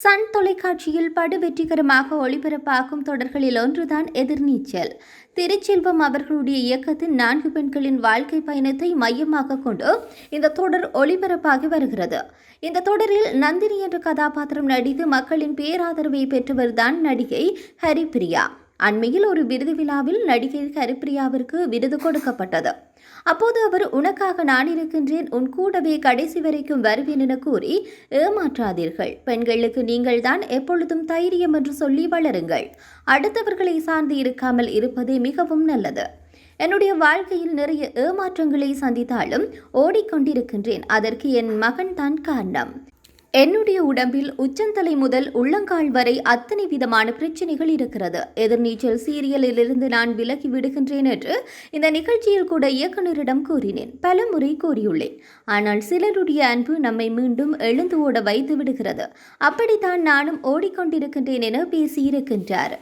Sun தொலைக்காட்சியில் படு வெற்றிகரமாக ஒளிபரப்பாகும் தொடர்களில் ஒன்றுதான் எதிர்நீச்சல். திருச்செல்வம் அவர்களுடைய இயக்கத்தின் நான்கு பெண்களின் வாழ்க்கை பயணத்தை மையமாக கொண்டு இந்த தொடர் ஒளிபரப்பாகி வருகிறது. இந்த தொடரில் நந்தினி என்ற கதாபாத்திரம் நடித்து மக்களின் பேராதரவை பெற்றவர்தான் நடிகை ஹரிபிரியா. அண்மையில் ஒரு விருது விழாவில் நடிகை ஹரிப்பிரியாவிற்கு விருது கொடுக்கப்பட்டது. அப்போது அவர் உனக்காக நான் இருக்கின்றேன் உன் கூடவே கடைசி வரைக்கும் வருவேன் என கூறி ஏமாற்றாதீர்கள் பெண்களுக்கு நீங்கள் தான் எப்பொழுதும் தைரியம் என்று சொல்லி வளருங்கள். அடுத்தவர்களை சார்ந்து இருக்காமல் இருப்பதே மிகவும் நல்லது. என்னுடைய வாழ்க்கையில் நிறைய ஏமாற்றங்களை சந்தித்தாலும் ஓடிக்கொண்டிருக்கின்றேன் அதற்கு என் மகன் தான் காரணம். என்னுடைய உடம்பில் உச்சந்தலை முதல் உள்ளங்கால் வரை அத்தனை விதமான பிரச்சனைகள் இருக்கிறது. எதிர்நீச்சல் சீரியலிலிருந்து நான் விலகி விடுகின்றேன் என்று இந்த நிகழ்ச்சியில் கூட இயக்குனரிடம் கூறினேன். பல முறை கூறியுள்ளேன். ஆனால் சிலருடைய அன்பு நம்மை மீண்டும் எழுந்து ஓட வைத்து விடுகிறது. அப்படித்தான் நானும் ஓடிக்கொண்டிருக்கின்றேன் என பேசியிருக்கின்றார்.